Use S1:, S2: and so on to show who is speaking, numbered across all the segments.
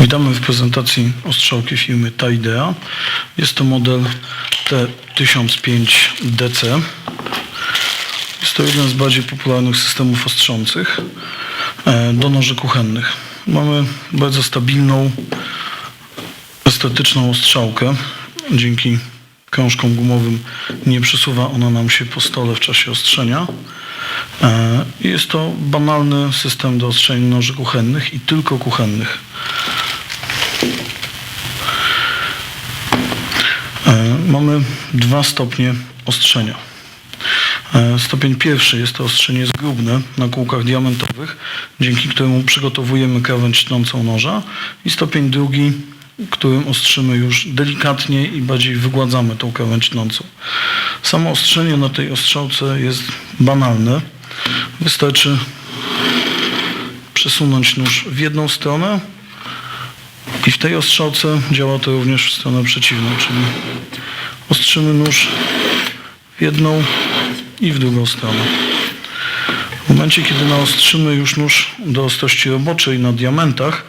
S1: Witamy w prezentacji ostrzałki firmy Taidea. Jest to model T1005DC. Jest to jeden z bardziej popularnych systemów ostrzących e, do noży kuchennych. Mamy bardzo stabilną, estetyczną ostrzałkę. Dzięki krążkom gumowym nie przesuwa ona nam się po stole w czasie ostrzenia. E, Jest to banalny system do ostrzenia noży kuchennych i tylko kuchennych. E, Mamy dwa stopnie ostrzenia. E, Stopień pierwszy jest to ostrzenie zgrubne na kółkach diamentowych, dzięki któremu przygotowujemy krawędź tnącą noża i stopień drugi, którym ostrzymy już delikatnie i bardziej wygładzamy tą krawędź tnącą. Samo ostrzenie na tej ostrzałce jest banalne. Wystarczy przesunąć nóż w jedną stronę i w tej ostrzałce działa to również w stronę przeciwną, czyli ostrzymy nóż w jedną i w drugą stronę. W momencie, kiedy naostrzymy już nóż do ostrości roboczej na diamentach,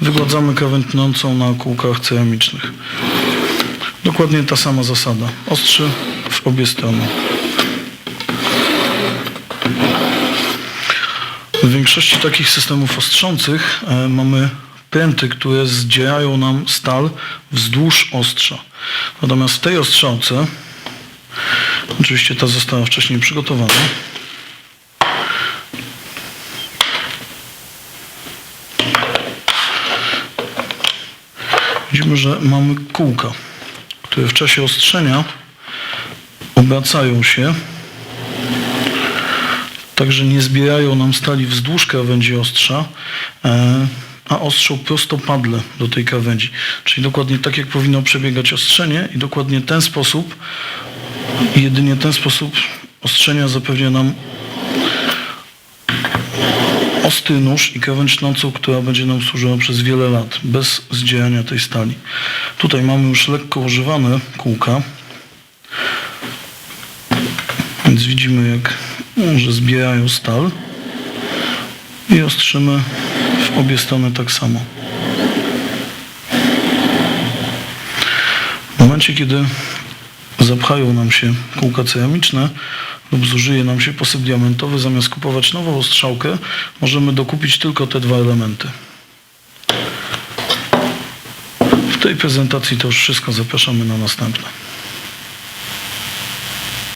S1: wygładzamy krawędź na kółkach ceramicznych. Dokładnie ta sama zasada. Ostrzy w obie strony. W większości takich systemów ostrzących e, mamy pręty, które zdzierają nam stal wzdłuż ostrza. Natomiast w tej ostrzałce, oczywiście ta została wcześniej przygotowana, widzimy, że mamy kółka, które w czasie ostrzenia obracają się Także nie zbierają nam stali wzdłuż krawędzi ostrza, e, a ostrzą prostopadle do tej krawędzi. Czyli dokładnie tak, jak powinno przebiegać ostrzenie i dokładnie ten sposób, jedynie ten sposób ostrzenia zapewnia nam ostry nóż i krawędź tnącą, która będzie nam służyła przez wiele lat, bez zdzierania tej stali. Tutaj mamy już lekko używane kółka, więc widzimy, jak no, że zbierają stal i ostrzymy obie strony tak samo. W momencie, kiedy zapchają nam się kółka ceramiczne lub zużyje nam się posyp diamentowy, zamiast kupować nową ostrzałkę, możemy dokupić tylko te dwa elementy. W tej prezentacji to już wszystko. Zapraszamy na następne.